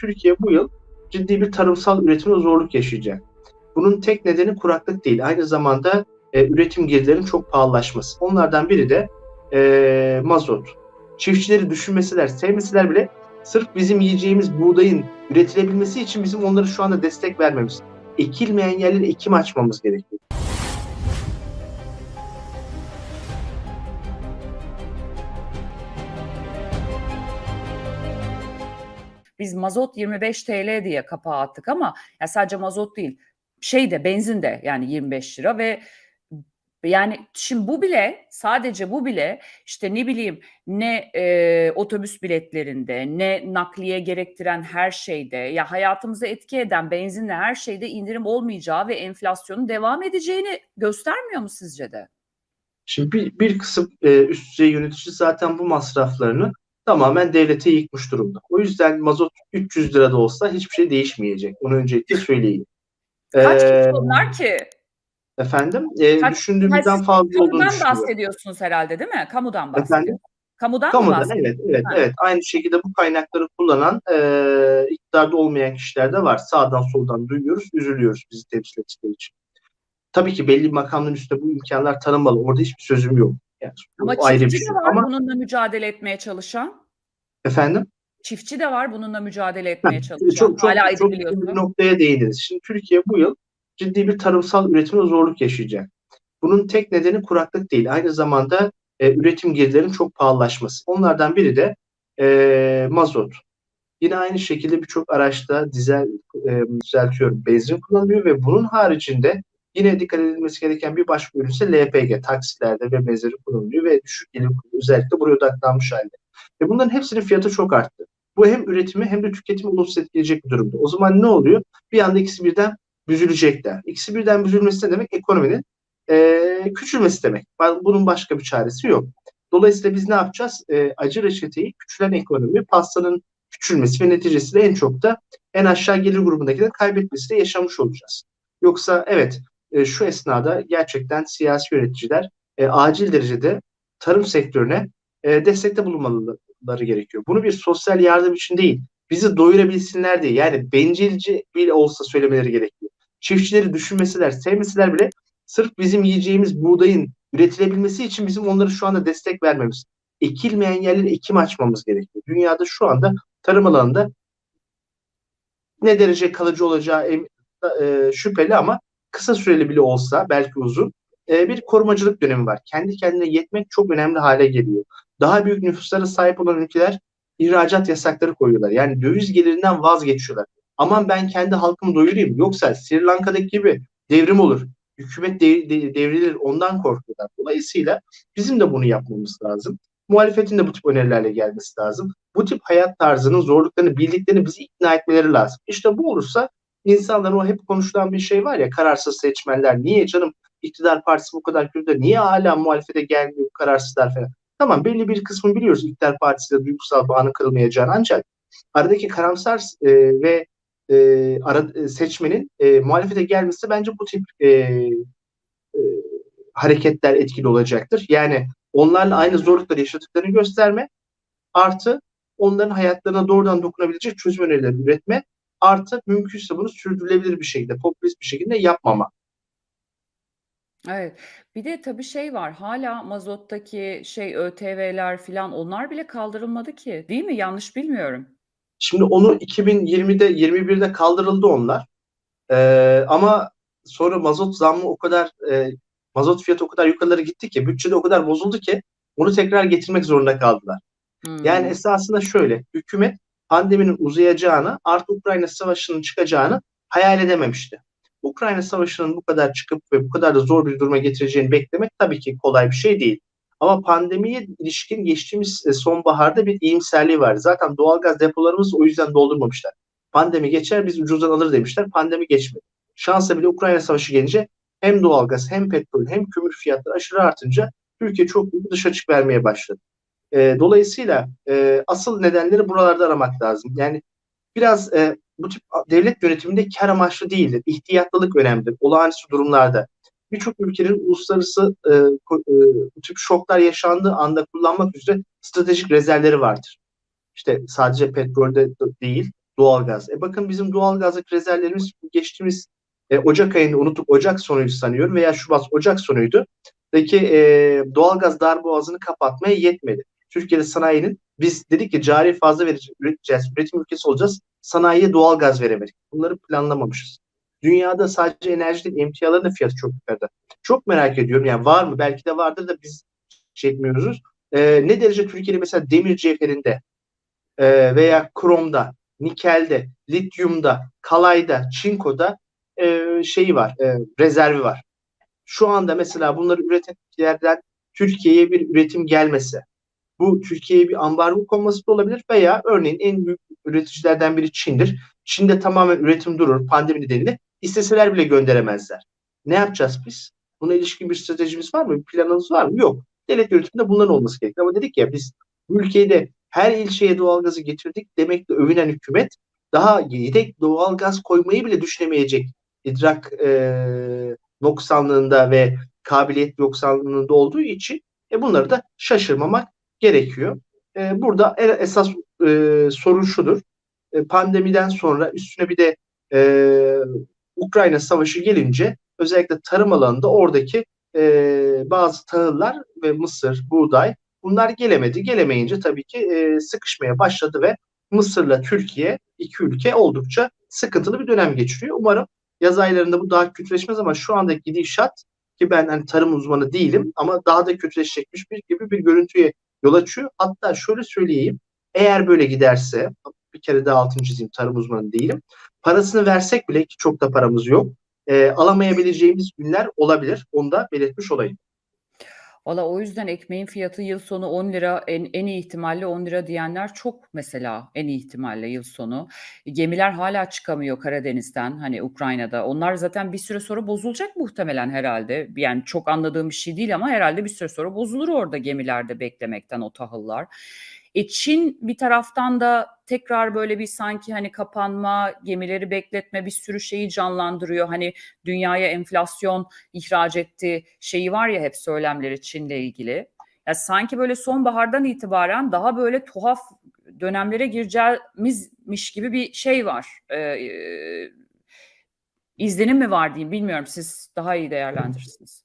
Türkiye bu yıl ciddi bir tarımsal üretimde zorluk yaşayacak. Bunun tek nedeni kuraklık değil. Aynı zamanda e, üretim girdilerinin çok pahalılaşması. Onlardan biri de e, mazot. Çiftçileri düşünmeseler, sevmeseler bile sırf bizim yiyeceğimiz buğdayın üretilebilmesi için bizim onlara şu anda destek vermemiz. Ekilmeyen yerlere ekim açmamız gerekiyor. Biz mazot 25 TL diye kapağı attık ama ya sadece mazot değil. Şey de benzin de yani 25 lira ve yani şimdi bu bile sadece bu bile işte ne bileyim ne e, otobüs biletlerinde ne nakliye gerektiren her şeyde ya hayatımıza etki eden benzinle her şeyde indirim olmayacağı ve enflasyonun devam edeceğini göstermiyor mu sizce de? Şimdi bir, bir kısım e, üst düzey yönetici zaten bu masraflarını tamamen devlete yıkmış durumda. O yüzden mazot 300 lira da olsa hiçbir şey değişmeyecek. Onu öncelikle söyleyeyim. Kaç Ee, kişi onlar ki? Efendim, e, Kaç- düşündüğümüzden Kaç- fazla olduğunu Kamudan düşünüyorum. bahsediyorsunuz herhalde değil mi? Kamudan Efendim? bahsediyorsunuz. Kamudan mı Kamudan bahsediyorsunuz? evet, evet, Ha. evet. Aynı şekilde bu kaynakları kullanan e, iktidarda olmayan kişiler de var. Sağdan soldan duyuyoruz, üzülüyoruz bizi temsil ettikleri için. Tabii ki belli bir makamların üstünde bu imkanlar tanınmalı. Orada hiçbir sözüm yok. Yani Ama o ayrı bir şey. de var Ama bununla mücadele etmeye çalışan. efendim, Çiftçi de var bununla mücadele etmeye çalışan. çok çok Hala çok edebiliyorsa. bir noktaya değindiniz. Şimdi Türkiye bu yıl ciddi bir tarımsal üretimde zorluk yaşayacak. Bunun tek nedeni kuraklık değil. Aynı zamanda e, üretim girdilerinin çok pahalılaşması. Onlardan biri de e, mazot. Yine aynı şekilde birçok araçta dizel e, düzeltiyorum benzin kullanılıyor ve bunun haricinde yine dikkat edilmesi gereken bir başka ürün ise LPG taksilerde ve benzeri kullanılıyor ve düşük gelir özellikle buraya odaklanmış halde. Ve bunların hepsinin fiyatı çok arttı. Bu hem üretimi hem de tüketimi olumsuz etkileyecek bir durumda. O zaman ne oluyor? Bir anda ikisi birden büzülecekler. İkisi birden büzülmesi ne demek? Ekonominin e, küçülmesi demek. Bunun başka bir çaresi yok. Dolayısıyla biz ne yapacağız? E, acı reçeteyi küçülen ekonomi, pastanın küçülmesi ve neticesiyle en çok da en aşağı gelir grubundakilerin kaybetmesiyle yaşamış olacağız. Yoksa evet e, şu esnada gerçekten siyasi yöneticiler e, acil derecede tarım sektörüne e, destekte bulunmaları gerekiyor. Bunu bir sosyal yardım için değil, bizi doyurabilsinler diye yani bencilce bile olsa söylemeleri gerekiyor. Çiftçileri düşünmeseler, sevmeseler bile sırf bizim yiyeceğimiz buğdayın üretilebilmesi için bizim onlara şu anda destek vermemiz. Ekilmeyen yerlere ekim açmamız gerekiyor. Dünyada şu anda tarım alanında ne derece kalıcı olacağı e, şüpheli ama kısa süreli bile olsa belki uzun e, bir korumacılık dönemi var. Kendi kendine yetmek çok önemli hale geliyor. Daha büyük nüfuslara sahip olan ülkeler ihracat yasakları koyuyorlar. Yani döviz gelirinden vazgeçiyorlar. Aman ben kendi halkımı doyurayım. Yoksa Sri Lanka'daki gibi devrim olur. Hükümet dev- de- devrilir. Ondan korkuyorlar. Dolayısıyla bizim de bunu yapmamız lazım. Muhalefetin de bu tip önerilerle gelmesi lazım. Bu tip hayat tarzının zorluklarını bildiklerini bizi ikna etmeleri lazım. İşte bu olursa insanların o hep konuşulan bir şey var ya kararsız seçmenler niye canım iktidar partisi bu kadar kötü niye hala muhalefete gelmiyor kararsızlar falan. Tamam belli bir kısmını biliyoruz iktidar partisiyle duygusal bağını kırılmayacağını ancak aradaki karamsar e, ve e, ara, e, seçmenin e, muhalefete gelmesi bence bu tip e, e, hareketler etkili olacaktır. Yani onlarla aynı zorlukları yaşadıklarını gösterme artı onların hayatlarına doğrudan dokunabilecek çözüm önerileri üretme artı mümkünse bunu sürdürülebilir bir şekilde popülist bir şekilde yapmama. Evet. Bir de tabii şey var. Hala mazottaki şey ÖTV'ler filan onlar bile kaldırılmadı ki. Değil mi? Yanlış bilmiyorum. Şimdi onu 2020'de 21'de kaldırıldı onlar. Ee, ama sonra mazot zammı o kadar e, mazot fiyatı o kadar yukarılara gitti ki bütçede o kadar bozuldu ki onu tekrar getirmek zorunda kaldılar. Hmm. Yani esasında şöyle hükümet pandeminin uzayacağını artı Ukrayna savaşının çıkacağını hayal edememişti. Ukrayna savaşının bu kadar çıkıp ve bu kadar da zor bir duruma getireceğini beklemek tabii ki kolay bir şey değil. Ama pandemiye ilişkin geçtiğimiz e, sonbaharda bir iyimserliği vardı. Zaten doğalgaz depolarımız o yüzden doldurmamışlar. Pandemi geçer biz ucuzdan alır demişler. Pandemi geçmedi. Şansa bile Ukrayna savaşı gelince hem doğalgaz hem petrol hem kömür fiyatları aşırı artınca Türkiye çok büyük dış açık vermeye başladı. E, dolayısıyla e, asıl nedenleri buralarda aramak lazım. Yani biraz e, bu tip devlet yönetiminde kar amaçlı değildir. İhtiyatlılık önemlidir. Olağanüstü durumlarda birçok ülkenin uluslararası e, e, bu tip şoklar yaşandığı anda kullanmak üzere stratejik rezervleri vardır. İşte sadece petrolde de değil, doğalgaz. E bakın bizim doğalgazlık rezervlerimiz geçtiğimiz e, Ocak ayında unutup Ocak sonuydu sanıyorum veya Şubat Ocak sonuydu. Deki e, doğalgaz darboğazını kapatmaya yetmedi. Türkiye'de sanayinin biz dedik ki cari fazla vereceğiz, üreteceğiz, üretim ülkesi olacağız. Sanayiye doğalgaz veremedik. Bunları planlamamışız. Dünyada sadece enerji değil, emtiaların da fiyatı çok yukarıda. Çok merak ediyorum. Yani var mı? Belki de vardır da biz şey etmiyoruz. E, ne derece Türkiye'de mesela demir cevherinde e, veya kromda, nikelde, lityumda, kalayda, çinkoda e, şeyi var, e, rezervi var. Şu anda mesela bunları üreten ülkelerden Türkiye'ye bir üretim gelmese, bu Türkiye'ye bir ambargo konması da olabilir veya örneğin en büyük üreticilerden biri Çin'dir. Çin'de tamamen üretim durur pandemi nedeniyle. İsteseler bile gönderemezler. Ne yapacağız biz? Buna ilişkin bir stratejimiz var mı? Bir planımız var mı? Yok. Devlet yönetiminde bunların olması gerekiyor. Ama dedik ya biz ülkede her ilçeye doğalgazı getirdik demekle övünen hükümet daha yedek doğalgaz koymayı bile düşünemeyecek idrak e, noksanlığında ve kabiliyet yoksanlığında olduğu için e, bunları da şaşırmamak gerekiyor. E, burada esas e, sorun şudur. E, pandemiden sonra üstüne bir de e, Ukrayna savaşı gelince özellikle tarım alanında oradaki e, bazı tahıllar ve mısır, buğday bunlar gelemedi. Gelemeyince tabii ki e, sıkışmaya başladı ve Mısır'la Türkiye iki ülke oldukça sıkıntılı bir dönem geçiriyor. Umarım yaz aylarında bu daha kötüleşmez ama şu andaki gidişat ki ben hani tarım uzmanı değilim ama daha da kötüleşecekmiş bir gibi bir görüntüye yol açıyor. Hatta şöyle söyleyeyim. Eğer böyle giderse bir kere daha altını çizeyim tarım uzmanı değilim. Parasını versek bile ki çok da paramız yok. E, alamayabileceğimiz günler olabilir. Onu da belirtmiş olayım. Valla o yüzden ekmeğin fiyatı yıl sonu 10 lira en, en iyi ihtimalle 10 lira diyenler çok mesela en iyi ihtimalle yıl sonu. Gemiler hala çıkamıyor Karadeniz'den hani Ukrayna'da. Onlar zaten bir süre sonra bozulacak muhtemelen herhalde. Yani çok anladığım bir şey değil ama herhalde bir süre sonra bozulur orada gemilerde beklemekten o tahıllar. E Çin bir taraftan da tekrar böyle bir sanki hani kapanma, gemileri bekletme bir sürü şeyi canlandırıyor. Hani dünyaya enflasyon ihraç etti şeyi var ya hep söylemleri Çin'le ilgili. Ya sanki böyle sonbahardan itibaren daha böyle tuhaf dönemlere gireceğimizmiş gibi bir şey var. Ee, izlenim mi var diyeyim bilmiyorum. Siz daha iyi değerlendirirsiniz.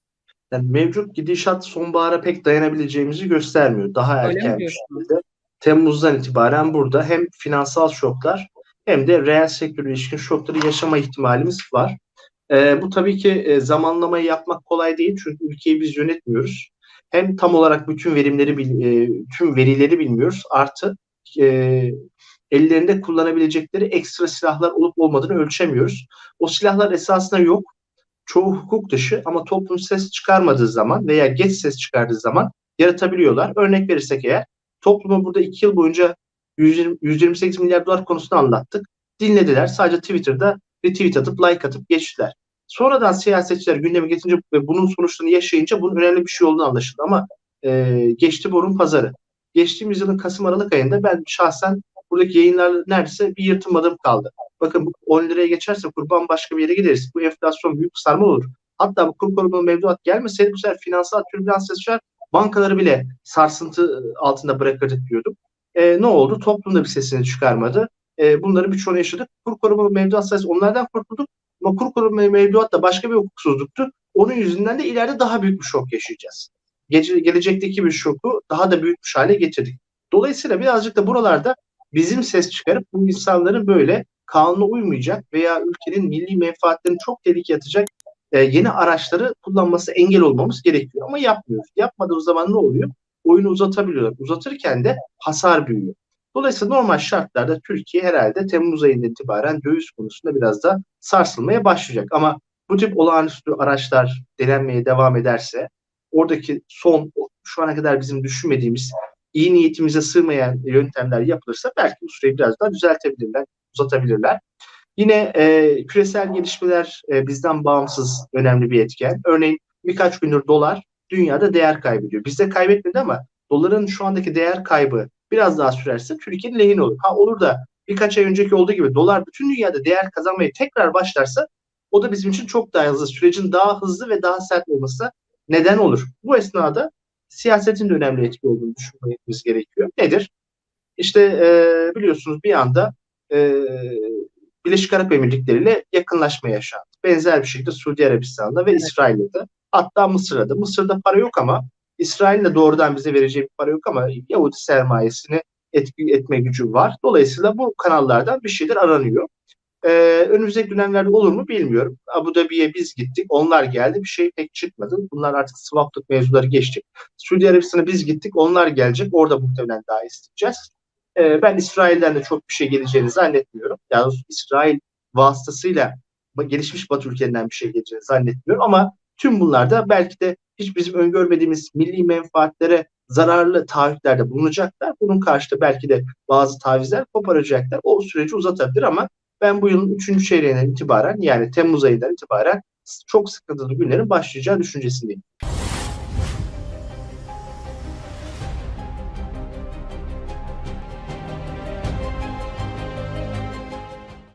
Yani mevcut gidişat sonbahara pek dayanabileceğimizi göstermiyor. Daha erken bir şekilde. Temmuz'dan itibaren burada hem finansal şoklar hem de reel sektör ilişkin şokları yaşama ihtimalimiz var. E, bu tabii ki e, zamanlamayı yapmak kolay değil çünkü ülkeyi biz yönetmiyoruz. Hem tam olarak bütün verimleri, e, tüm verileri bilmiyoruz. Artı e, ellerinde kullanabilecekleri ekstra silahlar olup olmadığını ölçemiyoruz. O silahlar esasında yok. Çoğu hukuk dışı ama toplum ses çıkarmadığı zaman veya geç ses çıkardığı zaman yaratabiliyorlar. Örnek verirsek eğer Topluma burada iki yıl boyunca 120, 128 milyar dolar konusunu anlattık. Dinlediler. Sadece Twitter'da retweet atıp like atıp geçtiler. Sonradan siyasetçiler gündeme getirince ve bunun sonuçlarını yaşayınca bunun önemli bir şey olduğunu anlaşıldı. Ama e, geçti borun pazarı. Geçtiğimiz yılın Kasım Aralık ayında ben şahsen buradaki yayınlar neredeyse bir yırtınmadığım kaldı. Bakın bu 10 liraya geçerse kurban başka bir yere gideriz. Bu enflasyon büyük sarma olur. Hatta bu kur korumalı mevduat gelmeseydi bu sefer finansal türbülans yaşar bankaları bile sarsıntı altında bırakırdık diyorduk. E, ne oldu? Toplum da bir sesini çıkarmadı. E, bunları birçoğunu yaşadık. Kur korumalı mevduat sayısı onlardan kurtulduk. Ama kur korumalı mevduat da başka bir hukuksuzluktu. Onun yüzünden de ileride daha büyük bir şok yaşayacağız. Gece, gelecekteki bir şoku daha da büyük bir hale getirdik. Dolayısıyla birazcık da buralarda bizim ses çıkarıp bu insanların böyle kanuna uymayacak veya ülkenin milli menfaatlerini çok tehlikeye atacak e, yeni araçları kullanması engel olmamız gerekiyor ama yapmıyoruz. Yapmadığımız zaman ne oluyor? Oyunu uzatabiliyorlar. Uzatırken de hasar büyüyor. Dolayısıyla normal şartlarda Türkiye herhalde Temmuz ayından itibaren döviz konusunda biraz da sarsılmaya başlayacak. Ama bu tip olağanüstü araçlar denenmeye devam ederse oradaki son şu ana kadar bizim düşünmediğimiz iyi niyetimize sığmayan yöntemler yapılırsa belki bu süreyi biraz daha düzeltebilirler, uzatabilirler. Yine e, küresel gelişmeler e, bizden bağımsız önemli bir etken. Örneğin birkaç gündür dolar dünyada değer kaybediyor. Bizde kaybetmedi ama doların şu andaki değer kaybı biraz daha sürerse Türkiye'nin lehine olur. Ha olur da birkaç ay önceki olduğu gibi dolar bütün dünyada değer kazanmaya tekrar başlarsa o da bizim için çok daha hızlı, sürecin daha hızlı ve daha sert olması neden olur. Bu esnada siyasetin de önemli etki olduğunu düşünmemiz gerekiyor. Nedir? İşte e, biliyorsunuz bir anda e, Birleşik Arap Emirlikleri ile yakınlaşma yaşandı. Benzer bir şekilde Suudi Arabistan'da ve Evet. İsrail'de. Hatta Mısır'da. Mısır'da para yok ama İsrail'in de doğrudan bize vereceği bir para yok ama Yahudi sermayesini etki etme gücü var. Dolayısıyla bu kanallardan bir şeyler aranıyor. Ee, önümüzdeki dönemlerde olur mu bilmiyorum. Abu Dhabi'ye biz gittik. Onlar geldi. Bir şey pek çıkmadı. Bunlar artık swaplık mevzuları geçti. Suudi Arabistan'a biz gittik. Onlar gelecek. Orada muhtemelen daha isteyeceğiz. Ee, ben İsrail'den de çok bir şey geleceğini zannetmiyorum. Yani İsrail vasıtasıyla gelişmiş Batı ülkelerinden bir şey geleceğini zannetmiyorum. Ama tüm bunlarda belki de hiç bizim öngörmediğimiz milli menfaatlere zararlı taahhütlerde bulunacaklar. Bunun karşılığı belki de bazı tavizler koparacaklar. O süreci uzatabilir ama ben bu yılın 3. çeyreğinden itibaren yani Temmuz ayından itibaren çok sıkıntılı günlerin başlayacağı düşüncesindeyim.